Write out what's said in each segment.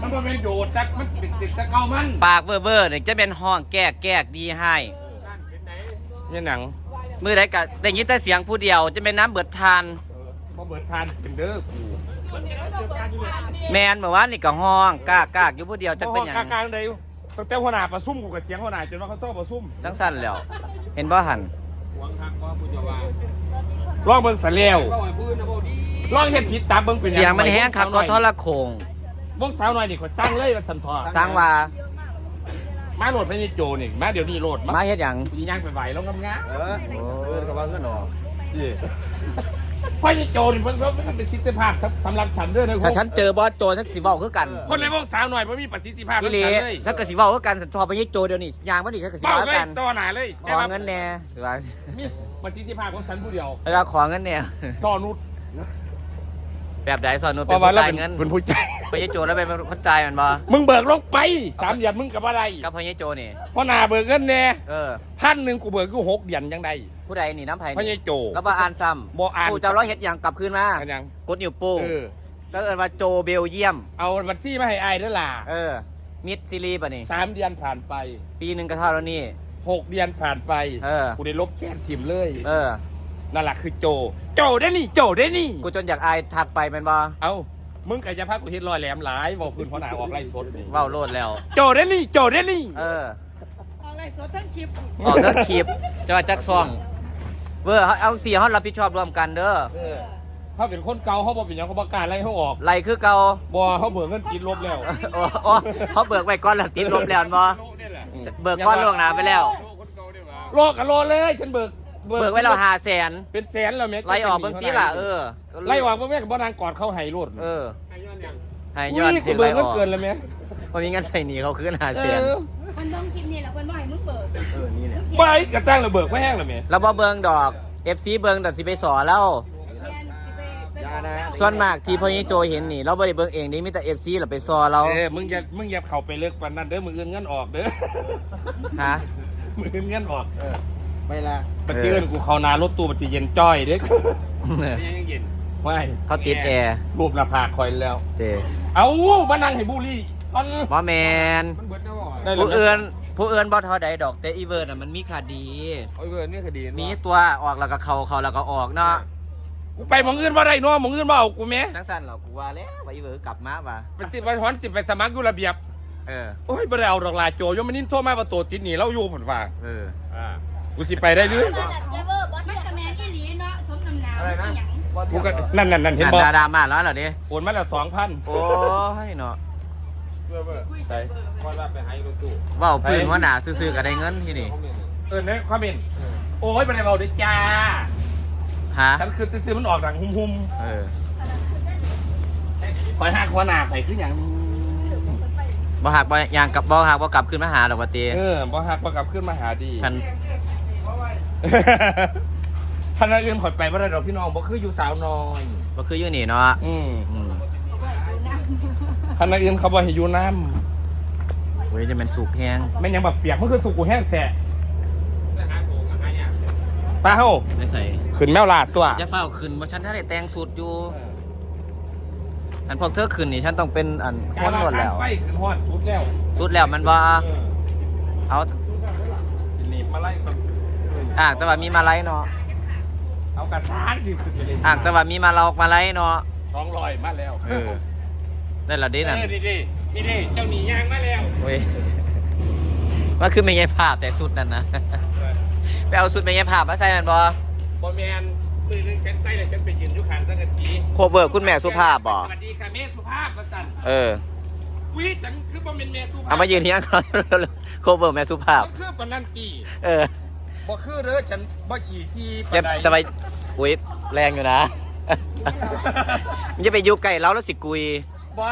มันบ่เป็นโดดแต่มันติดติดแตะเก่ามันปากเว่อร์ๆนี่จะเป็นห้องแก้แก้ดีให้เนี่ยหนังมือใดก็ได้ยินแต่เสียงผู้เดียว จะเป็นน้ำเบิดทาน บ่เบิดทานเป็นเด้อกูแมนเมื่อวานนี่ก็ห้องกากกากอยู่ผู้เดียวจักเป็นหยังกลางๆใดตั้งแต่หัวหน้าประซุ่มกูกับเสียงหัวหน้าจนว่าเขาต้องประซุ่มจังสั้นแล้ว เห็นบ่หันหวังหักว่าผู้จะว่าลองเบิ่งสะแล้วก็ว่าพื้นนะบ่ดีลองเฮ็ดผิดตามเบิ่งเป็นหเสียงมันแห้งคักก็ทรโขง วงสาวหน่อยนี่คนสร้างเลยว่าสันทอสร้างว่ามาโหลดพระยโจนี่มาเดี๋ยวนี้โหลดมามาเฮ็ดหยังดีย่างไปไหวแล้วงามงาเออเออก็ว่าเงินออกดีพระยโจนี่มันมันเป็นสิทธิภาพสำหรับฉันเด้อนะถ้าฉันเจอบอสโจฉันสิเว้าคือกันคนในวงสาวหน่อยมันมีประสิทธิภาพพี่ลีทั้งฉันเลยฉันก็สิเว้าคือกันฉันชอบไปยี่โจเดี๋ยวนี้ยางบ่นี่ฉันก็สิเป้าเว้าเลคืยอกันต่อหน้าเลยขอเงินแหน่หรือว่ามีประสิทธิภาพของฉันผู้เดียว แล้วก็ขอเงินแหน่ซ่อนุช แบบใดสอนหนูเพเป็นราะว่าผู้เราจ่ายเป็นเงินเป็นผู้ใจายไปยี่โจแล้วเป็นคนจ่ายมันบ่มึงเบิกลงไปสามเดือนมึงกับอะไรกับพ่อยี่โจนี่ เพราะหน้าเบิกเงินแน่เออ พันหนึ่งกูเบิกกูหกเดือนยังไงผู้ใดนี่น้ำไผ่พระยนี่โจ แล้วบ่อ่านซ้ำบ่อ่าน ผู้เจ้าร้อยเฮ็ดหยังกลับคืนมากันยังกดนิ้วโป้งเออก็เอิ้นว่าโจเบลเยียม เอาบัญชีมาให้อายเด้อล่ะเออ มิดซีรีส์ป่ะนี่ สามเดือนผ่านไปปีหนึ่งก็เท่าแล้วนี่ หกเดือนผ่านไปเออ กูได้ลบแชททีมเลย เออ นั่นแหละคือโจ โจได้นี่ โจได้นี่ กูจนอยากอายทักไปแมันบ่เอามึงกับจะพักกูเฮ็ดรอยแหลมหลายบอกพื้นเพราะหนาออกไล่สดนี่เว้าโลดแล้ว โจได้นี่ โจได้นี่ เอออะไรสดทั้งคลิปออกทั้งคลิปจะว่าจักซองเวอร์เอาเสียเขารับผิดชอบร่วมกันเด้อเออถ้าเป็นคนเก่าเขาบอกเป็นหยังเขาประกล้าศไล่เขาออกไรคือเก่าบอเขาเบิกเงินกินลบแล้วโอ้โอ้เขาเบิกไว้ก่อนแล้วติดลบแล้วบ่ เบิกก้อนล่วงหน้าไปแล้ว โลกกับโลเลย ฉันเบิก เบิกไว้เราหาแสนเป็นแสนแล้วแม่ไล่ออกเบิ่งตีล่ะเออไล่ออกเบิ่งแม่กับบ่นางกอดเขาให้รวดเออไอ้ย้อนยังให้ยอุ้อดยถึกูงเบิไล่กอเงินอกเกินเลยไหมพอมีเงินใส่หนีเขาคืนหาเอแสนอมันต้องคลิปนี่แหละเพิ่นว่าให้มึงเปิดเออนี่แหละไปกระจ้างระเบิกไม่แห้งเลยแม่แล้วบ่เบิงดอก FC เบิงแต่สิไปสอนแล้วเรียนสิไปไปยานะส่วนมากที่พ่อยี่โจเห็นนี่ เราบ่ได้เบิ่งเองนี่มีแต่ FC เราไปซอเราเออมึงอย่ามึงอย่าเข้าไปเลิกปานนั้นเด้อมึงเงินเงินออกเด้อฮะมึงเงินเงินออกเออ ไม่ละปฏิเอินกูเข้านารถตู้ปฏิเย็นจ้อยเด้อยังยังเย็นไม่เขาติดแอร์รูปหน้าผากคอยแล้ว เจ เอามานั่งให้บุรีอันบ่แมนมันเบิดนะบ่ได้เลยผู้เอื่นผู้เอื่นบ่เท่าใดดอกแต่อีเวิร์ดน่ะมันมีคดีโอ้ยเบิดนี่คดี มีตัวออกแล้วก็เข้าเข้าแล้วก็ออกเนาะกูไปหมองอื่นว่าได้เนาะหมองอื่นว่าเอากูแม่จังซั่นเหรอกูว่าแล้วว่าอีเวิร์ดกลับมาว่ะไปติดไปถอนสิไปสมัครอยู่ระเบียบ เออ โอ้ยบ่ได้เอาดอกลาโจยมนินโทรมาว่าตัวติดหนีเราอยู่ผลว่าเออ อ่า กูสิไปได้หรือมันกระแมนอีหลีเนาะสมน้ำหนาวอะไรนะหยังกูก็นั่นนั่นนั่นเห็นงานบ่ดาดามาแล้วเหรอดิโอนมาแล้วสองพันโอ้ยเนาะเบิดเบิดใช่ว่ารับไปให้รถตู้เว้าปืนหัวหน้าซื่อๆก็ได้เงินที่นี่เออเนี่ยความเป็นโอ้ยบ่ได้เบาด้วยจ้าฮะฉันคือซื้อๆมันออกดังหุ่มเออๆคอยหักหัวหน้าไปคือหยังบ่หักบ่ยางกลับบ่หักบ่กลับขึ้นมาหาดอกว่าติเออบ่หักบ่กลับขึ้นมาหาดีฉัน ท่านอื่นขอดไปบ่ได้ดอกพี่น้องบ่คืออยู่สาวน้อยบ่คืออยู่นี่เนาะอืมอืมท่านอื่นเขาบ่ให้อยู่น้เว้ยจะเป็นสุกแฮงำแม่นยังแบบเปียกมันคือสุกูแห้งแท้ป้าเฮาไม่ใส่ขึ้นแมวลาดตัวอย่าเฝ้าขึ้นบ่ฉันถ้าได้แต่งสุดอยู่ อันพวกเธอขึ้นนี่ฉันต้องเป็นอันคนหมดแล้ว ไปขึ้นฮอดสุดแล้วสุดแล้วมันบ่เอา สิหนีบมาไล่กับ อ่างแต่ว่ามีมาไลเนาะเอากระทานสิขึ้นไปเลยอ่างแต่ว่ามีมาลอกมาไลเนาะสองร้อยมาแล้วเออได้ละดิเอนั่นอนี่ดินี่ดิเจ้าหนียางมาแล้วเว้ยมันคือไม่ใช่ภาพแต่สุดนั่นนะไปเอาสุดไม่ใช่ภาพมาใส่มันบ่บอแมนมือนึงฉันใส่เลยฉันไปยืนอยู่ข้างสังกะสีโคเวอร์คุณแม่สุภาพบ่สวัสดีค่ะแม่สุภาพประสันเออวิฉันคือบ่เป็นแม่สุภาพเอามายืนเที่ยงก่อนโคเวอร์แม่สุภาพฉันคือปานนันตีเออ บ่คือเด้อฉันบ่ขี่ที่จะปานใดจะไปอุ้ยแรงอยู่นะ มันจะไปอยู่ไก่เราแล้วสิกุย บ่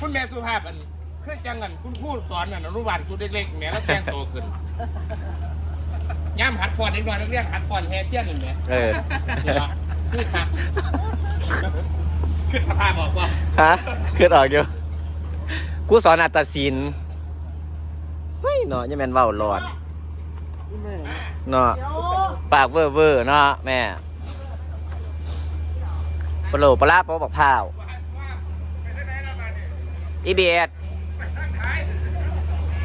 คุณแม่สุภาพอันคือจังกันคุณครูสอนอันอนุบาลสุดเล็กๆแหม่แล้วแต่งโตขึ้นย่ำหัดฟอนเด็กน้อยนักเรียนหัดฟอนแฮเทียนนี่แหม่เออนี่ล่ะคือครับคือสภาพบอกว่าฮะขึ้นออกอยู่กูสอนอัตศิลป์เฮ้ยเนาะยังแม่นเว้าหลอด เนาะปากเวอร์เวอร์เนาะแม่ปลาโหลปลาลาปลาบอกพร้าวอีเบียด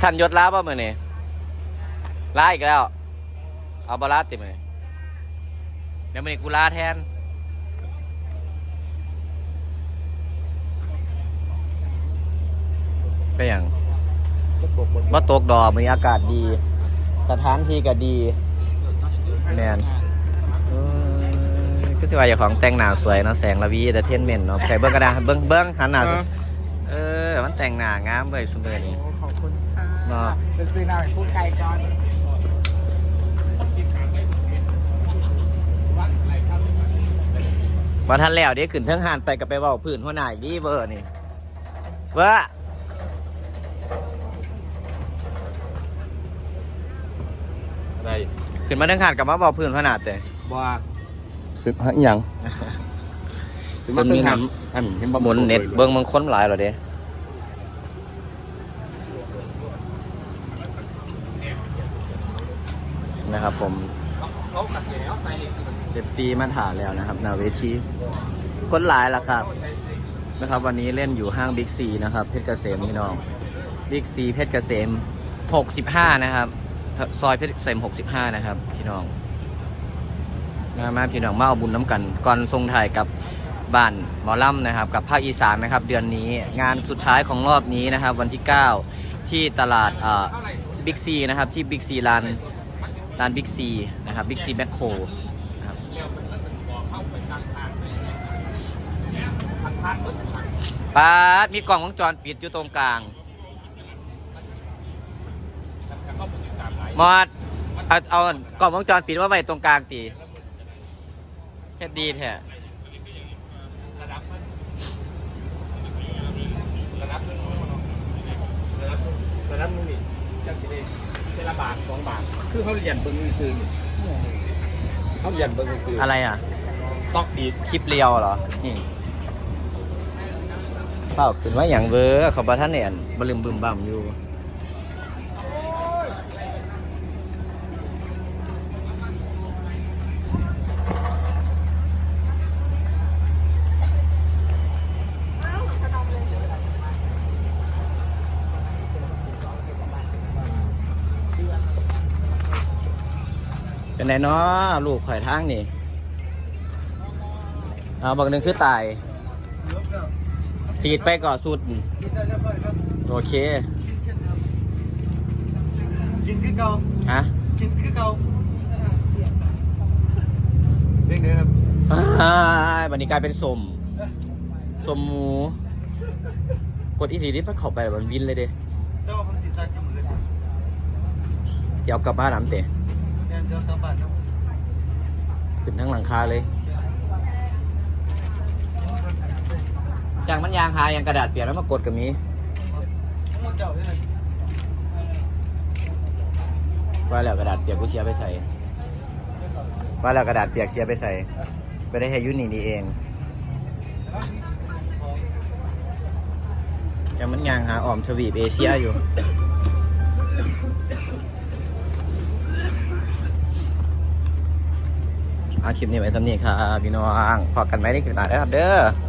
ท่านยศลาป่ะมือนี่ลาอีกแล้ว เอาบาลาติมือนี้เดี๋ยวมือนี้กูลาแทนไปอย่างว่าตกดอกมีอากาศดี สถานที่ก็ดีแมนเออก็สิว่าอย่างของแต่งหน้าสวยเนาะแสงระวีแต่เทนเมนเนาะใส่เบิ้งกระดาษเบิ้งเบิ้งหันหน้าสิเออ มันแต่งหน้างามเลยสมเด็จนี่ขอบคุณค่ะเนาะเป็นซื้อหน้าพูดไกลก่อนว่าท่านแล้วเดี๋ยวขึ้นเทิงหานไปกับไปเว่าพื้นหัวหน้าอีกดีเบอร์นี่เบอร์ อะ ไรขึ้นมาเทิงหานกับมาเว่าพื้นหัวหน้าแต่บ้าคือฮะยังคนมีน้อันเห็นหมุนเน็ตเบิ้งมันค้นหลายเหรอเด้นะครับผมเขากระเสียเอาใส่เหล็กสิมันเอฟซีมาถ่ายแล้วนะครับหนาเวทีคนหลายละครับ นะครับวันนี้เล่นอยู่ห้างบิ๊กซีนะครับ เพชรเกษมพี่น้องบิ๊กซีเพชรเกษม 65 นะครับ ซอยเพชรเกษม65 นะครับ พี่น้องมามาพี่น้องมาเอาบุญน้ำกัน ก่อนทรงถ่ายกับบ้านหมอล่ำนะครับ กับภาคอีสานนะครับ เดือนนี้งานสุดท้ายของรอบนี้นะครับ วันที่ 9 ที่ตลาดบิ๊กซีนะครับ ที่บิ๊กซีลานลานบิ๊กซีนะครับบิ๊กซีแมคโครนะครับปาดมีกล่องวงจรปิดอยู่ตรงกลาง มอดเอาเอากล่องวงจรปิดว่าไว้ตรงกลางตีเฮ็ดดีแท้ระดับนระดับนึงระดับระดับมึงนี่จังสิได้เป็นละบาทสองบาท คือเขาเรียนเบิ่งซื้อเขาเรียนเบิ่งซื้ออะไรอะต้อกดีคลิปเรียวเหรอนี่เปล่าขึ้นว่าอย่างเวอร์เขาบาท่านเนี่ยบลืมบึมบั่มอยู่ เป็นเนาะลูกข่อยทางนี่เอาบางหนึ่งคือตายสีดไปก่อสุด โอเค กินคือเก่าฮะกินคือเก่าเรื่องนี้ครับวันนี้กลายเป็นสมสมหมู กดอีทีนี้มันเข้าไปแล้วมันวินเลยเด้เจ้าพังศีรษะจมูกเลยเดี๋ยวกลับบ้านน้ำเตะ เนี่ยเจ้ากลับบ้านครับขึ้นทั้งหลังคาเลยจางมันยางหายางกระดาษเปียกแล้วมากดกับมีเจ้าเนี่ยว่าแล้วกระดาษเปียกกูเสียไปใส่ ว่าแล้วกระดาษเปียกเสียไปใส่ไปได้ให้ยุนี่นี่เองจางมันยางหาออมทวีปเอเชียอยู่ เอาคลิปนี้ไว้สำเนียครับพี่น้องพอกันไว้ในคลิปหน้าเด้อครับเด้อ